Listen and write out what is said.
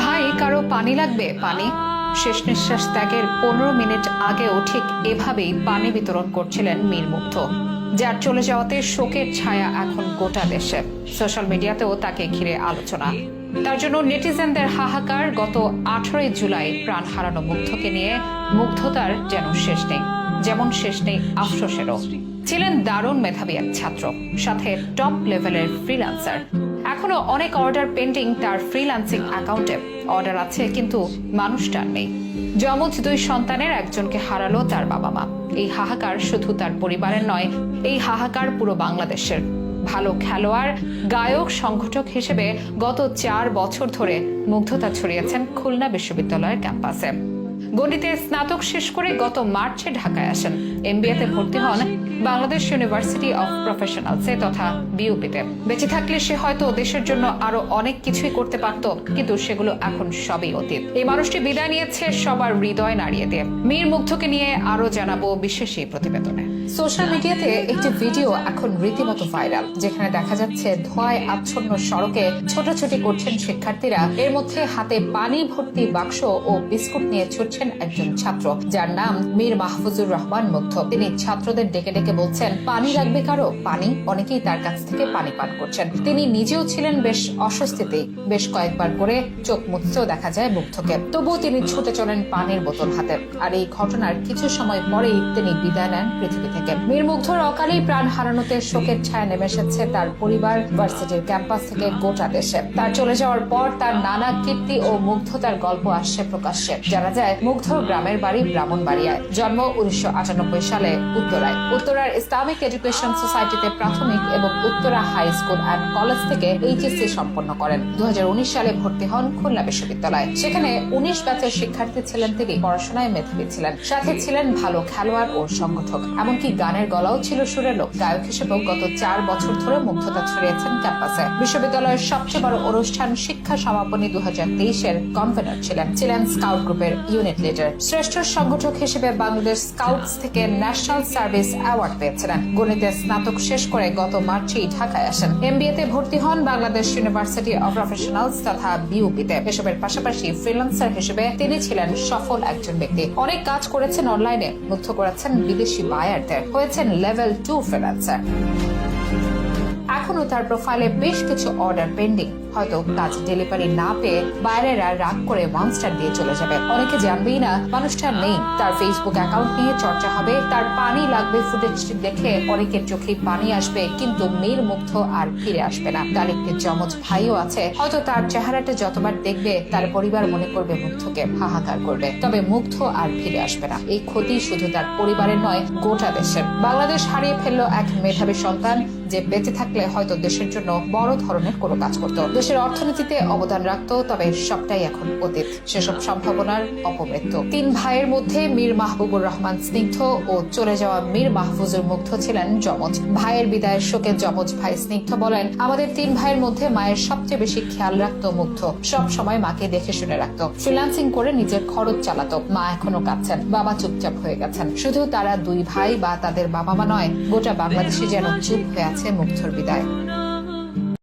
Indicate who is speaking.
Speaker 1: ভাই, কারও পানি লাগবে? পানি? শেষ নিঃশ্বাস ত্যাগের পনেরো মিনিট আগেও ঠিক এভাবেই পানি বিতরণ করছিলেন মীর মুগ্ধ, যার চলে যাওয়াতে শোকের ছায়া এখন গোটা দেশে। সোশ্যাল মিডিয়াতেও তাকে ঘিরে আলোচনা। তার জন্য নেটিজেনদের হাহাকার গত আঠারোই জুলাই প্রাণ হারানো মুগ্ধকে নিয়ে মুগ্ধতার যেন শেষ নেই, যেমন শেষ নেই আফসোসেরও। ছিলেন দারুণ মেধাবী এক ছাত্র, সাথে টপ লেভেলের ফ্রিল্যান্সার এখনও অনেক অর্ডার পেন্ডিং তার ফ্রিল্যান্সিং অ্যাকাউন্টে অর্ডার আছে, কিন্তু মানুষটার নেই। যমজ দুই সন্তানের একজনকে হারালো তার বাবা মা এই হাহাকার শুধু তার পরিবারের নয়, এই হাহাকার পুরো বাংলাদেশের। ভালো খেলোয়াড়, গায়ক, সংগঠক হিসেবে গত চার বছর ধরে মুগ্ধতা ছড়িয়েছেন খুলনা বিশ্ববিদ্যালয়ের ক্যাম্পাসে। গণিতে স্নাতক শেষ করে গত মার্চে ঢাকায় আসেন। এমবিএতে ভর্তি হন বাংলাদেশ ইউনিভার্সিটি অফ প্রফেশনালসে তথা বিউপিতে বেঁচে থাকলে সে হয়তো দেশের জন্য আরও অনেক কিছুই করতে পারত, কিন্তু সেগুলো এখন সবই অতীত। এই মানুষটি বিদায় নিয়েছে সবার হৃদয় নাড়িয়ে দিয়ে। মীর মুগ্ধকে নিয়ে আরও জানাব বিশেষ এই প্রতিবেদনে। সোশ্যাল মিডিয়াতে একটি ভিডিও এখন রীতিমতো ভাইরাল, যেখানে দেখা যাচ্ছে ধোঁয়ায় আচ্ছন্ন সড়কে ছোটাছুটি করছেন শিক্ষার্থীরা। এর মধ্যে হাতে পানি, ভর্তি বাক্স ও বিস্কুট নিয়ে ছুটছেন একজন ছাত্র, যার নাম মীর মাহফুজুর রহমান মুগ্ধ। তিনি ছাত্রদের ডেকে ডেকে বলছেন, পানি লাগবে কারও? পানি? অনেকেই তার কাছ থেকে পানি পান করছেন। তিনি নিজেও ছিলেন বেশ অস্বস্তিতেই বেশ কয়েকবার করে চোখ মুছতেও দেখা যায় মুগ্ধকে। তবুও তিনি ছুটে চলেন পানির বোতল হাতে। আর এই ঘটনার কিছু সময় পরেই তিনি বিদায় নেন পৃথিবী থেকে। মীর মুগ্ধর অকালেই প্রাণ হারানোতে শোকের ছায়া নেমে এসেছে তার পরিবার ভার্সিটির ক্যাম্পাস থেকে গোটা দেশে। তার চলে যাওয়ার পর তার নানা কীর্তি ও মুগ্ধতার গল্প আসছে প্রকাশ্যে। জানা যায় মুগ্ধ গ্রামের বাড়ি ব্রাহ্মণবাড়িয়ায়। জন্ম উনিশশো আটানব্বই সালে উত্তরায়। উত্তরার ইসলামিক এডুকেশন সোসাইটিতে প্রাথমিক এবং Uttara high school and college থেকে এইচএসসি সম্পন্ন করেন। দু হাজার উনিশ সালে ভর্তি হন খুলনা বিশ্ববিদ্যালয়ে। সেখানে উনিশ ব্যাচের শিক্ষার্থী ছিলেন তিনি পড়াশোনায় মেধাবী ছিলেন। সাথে ছিলেন ভালো খেলোয়াড় ও সংগঠক। এমনকি গানের গলাও ছিল সুরেলো গায়ক হিসেবেও গত চার বছর ধরে মুগ্ধতা ছড়িয়েছেন ক্যাম্পাসে। বিশ্ববিদ্যালয়ের সবচেয়ে বড় অনুষ্ঠান শিক্ষা সমাপনী দু হাজার তেইশের কনভেনর ছিলেন। ছিলেন স্কাউট গ্রুপের ইউনিট লিডার শ্রেষ্ঠ সংগঠক হিসেবে বাংলাদেশ স্কাউটস থেকে ন্যাশনাল সার্ভিস অ্যাওয়ার্ড পেয়েছিলেন। গণিতে স্নাতক শেষ করে গত মার্চেই ঢাকায় আসেন। ভর্তি হন বাংলাদেশ ইউনিভার্সিটি প্রফেশনালস তথা বিউপিতে এসবের পাশাপাশি ফ্রিল্যান্সার হিসেবে তিনি ছিলেন সফল একজন ব্যক্তি। অনেক কাজ করেছেন অনলাইনে, মুগ্ধ করেছেন বিদেশি বায়ারদের। হয়েছেন লেভেল টু ফ্রিল্যান্সার। এখনও তার প্রোফাইলে বেশ কিছু অর্ডার পেন্ডিং। হয়তো কাজ ডেলিভারি না পেয়ে বাইরেরা রাগ করে মনস্টার দিয়ে চলে যাবে। অনেকে জানবেই না, মানুষটা নেই। তার ফেসবুক অ্যাকাউন্ট নিয়ে চর্চা হবে, তার পানি লাগবে ফুটেজটি দেখে অনেকের চোখে পানি আসবে, কিন্তু মেয়ের মুগ্ধ আর ফিরে আসবে না। তার একটি যমজ ভাইও আছে, হয়তো তার চেহারাটা যতবার দেখবে, তার পরিবার মনে করবে মুগ্ধকে হাহাকার করবে। তবে মুগ্ধ আর ফিরে আসবে না। এই ক্ষতি শুধু তার পরিবারের নয়, গোটা দেশের। বাংলাদেশ হারিয়ে ফেলল এক মেধাবী সন্তান যে বেঁচে থাকলে হয়তো দেশের জন্য বড় ধরনের কোনো কাজ করত। দেশের অর্থনীতিতে অবদান রাখতো, তবে সবটাই এখন অতীত। সেসব সম্ভাবনার অপমৃত্যু। তিন ভাইয়ের মধ্যে মীর মাহবুবুর রহমান স্নিগ্ধ ও চলে যাওয়া মীর মাহফুজুর মুগ্ধ ছিলেন যমজ। ভাইয়ের বিদায়ের শোকে যমজ ভাই স্নিগ্ধ বলেন, আমাদের তিন ভাইয়ের মধ্যে মায়ের সবচেয়ে বেশি খেয়াল রাখতো মুগ্ধ। সব সময় মাকে দেখে শুনে রাখতো। ফ্রিল্যান্সিং করে নিজের খরচ চালাতো। মা এখনও কাঁদছেন। বাবা চুপচাপ হয়ে গেছেন। শুধু তারা দুই ভাই বা তাদের বাবা মা নয়, গোটা বাংলাদেশে যেন চুপ হয়ে আছে মুগ্ধর বিদায়।